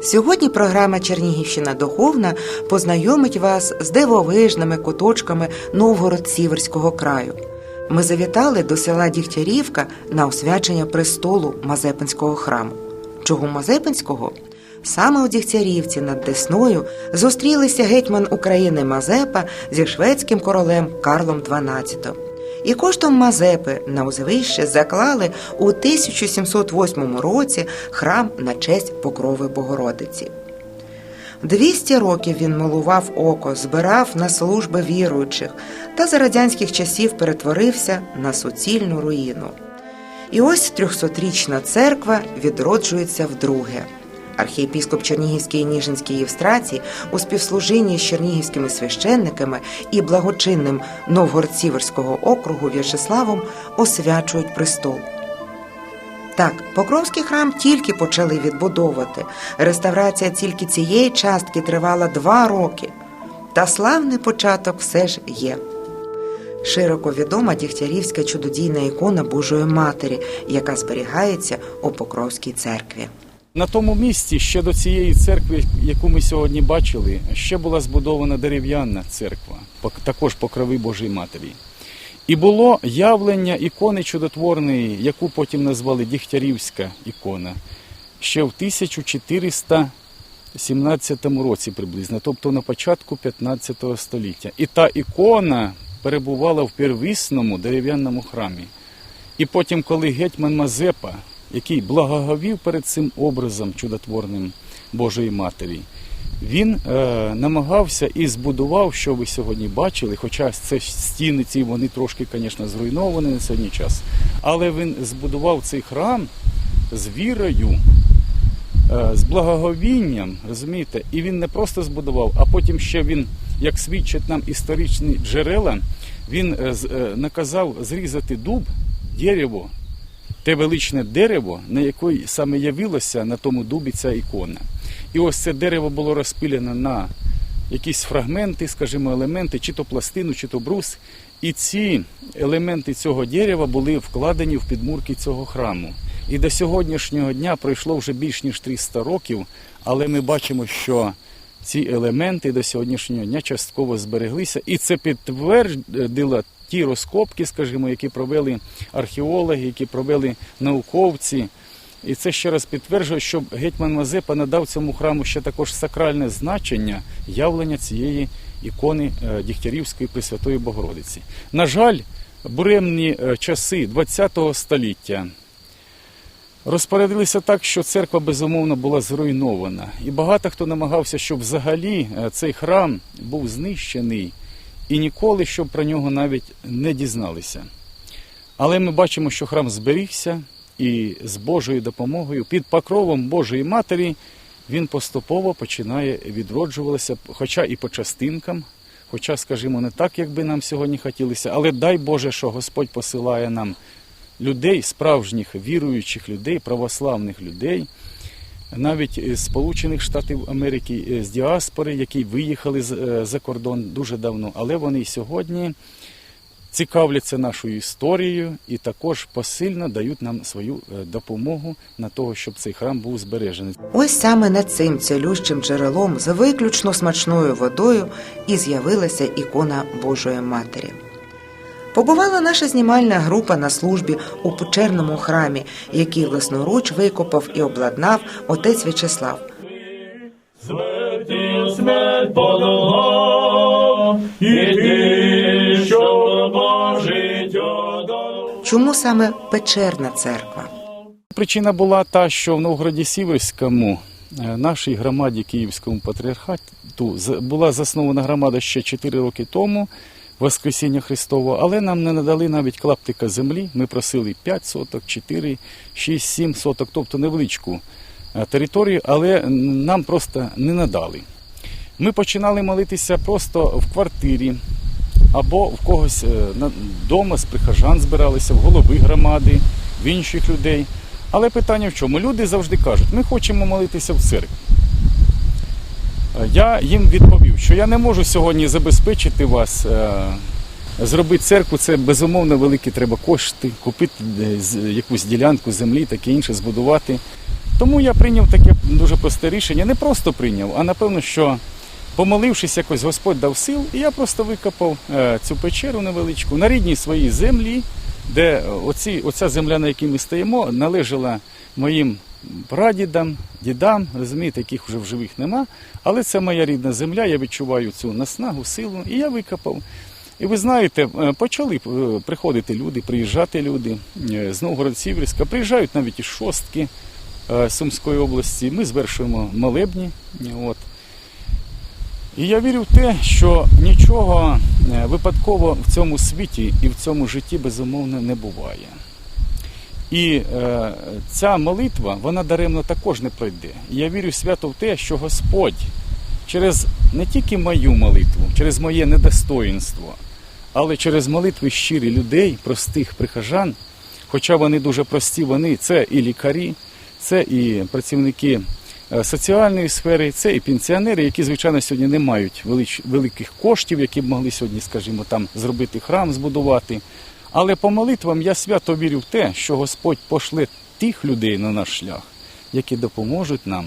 Сьогодні програма Чернігівщина Духовна познайомить вас з дивовижними куточками Новгород-Сіверського краю. Ми завітали до села Дігтярівка на освячення престолу Мазепинського храму. Чого Мазепинського? Саме у Дігтярівці над Десною зустрілися гетьман України Мазепа зі шведським королем Карлом XII. І коштом Мазепи на узвище заклали у 1708 році храм на честь Покрови Богородиці. 200 років він милував око, збирав на служби віруючих та за радянських часів перетворився на суцільну руїну. І ось трьохсотрічна церква відроджується вдруге. Архієпіскоп Чернігівський і Ніжинський у співслужінні з чернігівськими священниками і благочинним Новгород-Сіверського округу В'ячеславом освячують престол. Так, Покровський храм тільки почали відбудовувати. Реставрація тільки цієї частки тривала два роки. Та славний початок все ж є. Широко відома Дігтярівська чудодійна ікона Божої Матері, яка зберігається у Покровській церкві. На тому місці ще до цієї церкви, яку ми сьогодні бачили, ще була збудована дерев'яна церква, також покрови Божої Матері. І було явлення ікони чудотворної, яку потім назвали Дігтярівська ікона, ще в 1417 році приблизно, тобто на початку 15 століття. І та ікона перебувала в первісному дерев'яному храмі. І потім, коли гетьман Мазепа, який благоговів перед цим образом чудотворним Божої Матері, він е, намагався і збудував, що ви сьогодні бачили, хоча це стіни ці вони трошки, звісно, зруйновані на сьогодні час. Але він збудував цей храм з вірою, е, з благоговінням, розумієте, і він не просто збудував, а потім ще він, як свідчать нам історичні джерела, він е, е, наказав зрізати дуб, дерево, те величне дерево, на якої саме явилося на тому дубі ця ікона. І ось це дерево було розпилене на якісь фрагменти, скажімо, елементи, чи то пластину, чи то брус. І ці елементи цього дерева були вкладені в підмурки цього храму. І до сьогоднішнього дня пройшло вже більш ніж 300 років, але ми бачимо, що ці елементи до сьогоднішнього дня частково збереглися, і це підтвердило ті розкопки, скажімо, які провели археологи, які провели науковці. І це ще раз підтверджує, що гетьман Мазепа надав цьому храму ще також сакральне значення явлення цієї ікони е, Дігтярівської Пресвятої Богородиці. На жаль, буремні е, часи ХХ століття розпорядилися так, що церква безумовно була зруйнована. І багато хто намагався, щоб взагалі е, цей храм був знищений і ніколи щоб про нього навіть не дізналися. Але ми бачимо, що храм зберігся, і з Божою допомогою, під покровом Божої Матері, він поступово починає відроджуватися, хоча і по частинкам, хоча, скажімо, не так, як би нам сьогодні хотілося, але дай Боже, що Господь посилає нам людей, справжніх віруючих людей, православних людей, навіть з Сполучених Штатів Америки, е, з діаспори, які виїхали е, за кордон дуже давно, але вони сьогодні цікавляться нашою історією і також посильно дають нам свою е, допомогу на того, щоб цей храм був збережений. Ось саме над цим цілющим джерелом з виключно смачною водою і з'явилася ікона Божої Матері. Побувала наша знімальна група на службі у печерному храмі, який власноруч викопав і обладнав отець В'ячеслав. Смерть і ти, що поможить. Чому саме печерна церква? Причина була та, що в Новгороді Сіверському, е, нашій громаді Київському патріархату, з- була заснована громада ще 4 роки тому, Воскресіння Христового, але нам не надали навіть клаптика землі. Ми просили 5 соток, 4, 6, 7 соток, тобто невеличку е, територію, але нам просто не надали. Ми починали молитися просто в квартирі або в когось вдома з прихожан збиралися, в голови громади, в інших людей. Але питання в чому? Люди завжди кажуть, ми хочемо молитися в церкві. Я їм відповів, що я не можу сьогодні забезпечити вас. е, Зробити церкву це безумовно великі треба кошти, купити е, якусь ділянку землі, таке інше, збудувати. Тому я прийняв таке дуже просте рішення. Не просто прийняв, а напевно, що помолившись, якось Господь дав сил, і я просто викопав е, цю печеру невеличку на рідній своїй землі, де оці, оця земля, на якій ми стоїмо, належала моїм прадідам, дідам, розумієте, яких вже в живих нема. Але це моя рідна земля, я відчуваю цю наснагу, силу, і я викопав. І ви знаєте, е, почали е, приходити люди, приїжджати люди е, з Новгород-Сіверська, приїжджають навіть із шостки Сумської області. Ми звершуємо молебні. От. І я вірю в те, що нічого випадково в цьому світі і в цьому житті безумовно не буває. І е, ця молитва, вона даремно також не пройде. І я вірю свято в те, що Господь через не тільки мою молитву, через моє недостоїнство, але через молитви щирі людей, простих прихожан, хоча вони дуже прості, вони це і лікарі, це і працівники е, соціальної сфери, це і пенсіонери, які, звичайно, сьогодні не мають велич- великих коштів, які б могли сьогодні, скажімо, там зробити храм, збудувати. Але по молитвам я свято вірю в те, що Господь пошле тих людей на наш шлях, які допоможуть нам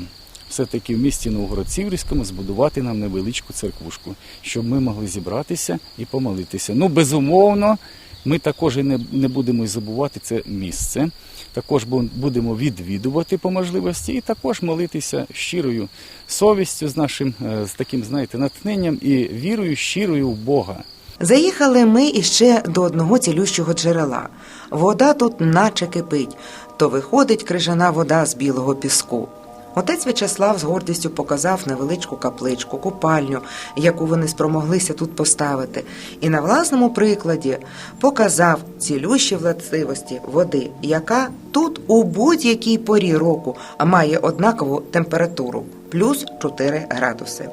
все-таки в місті Новгород-Сіверському збудувати нам невеличку церквушку, щоб ми могли зібратися і помолитися. Ну, безумовно, ми також і не, будемо забувати це місце. Також бу- будемо відвідувати по можливості і також молитися щирою совістю з нашим, е, з таким, знаєте, натхненням і вірою щирою в Бога. Заїхали ми іще до одного цілющого джерела. Вода тут наче кипить, то виходить крижана вода з білого піску. Отець В'ячеслав з гордістю показав невеличку капличку, купальню, яку вони спромоглися тут поставити, і на власному прикладі показав цілющі властивості води, яка тут у будь-якій порі року має однакову температуру плюс 4 градуси.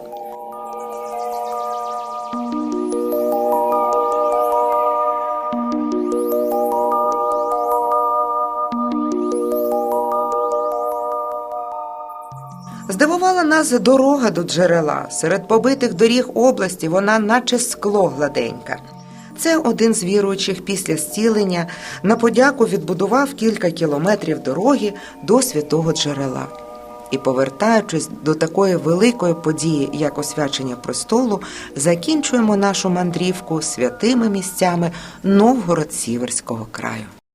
Здивувала нас дорога до джерела. Серед побитих доріг області вона наче скло гладенька. Це один з віруючих після зцілення на подяку відбудував кілька кілометрів дороги до святого джерела. І повертаючись до такої великої події, як освячення престолу, закінчуємо нашу мандрівку святими місцями Новгород-Сіверського краю.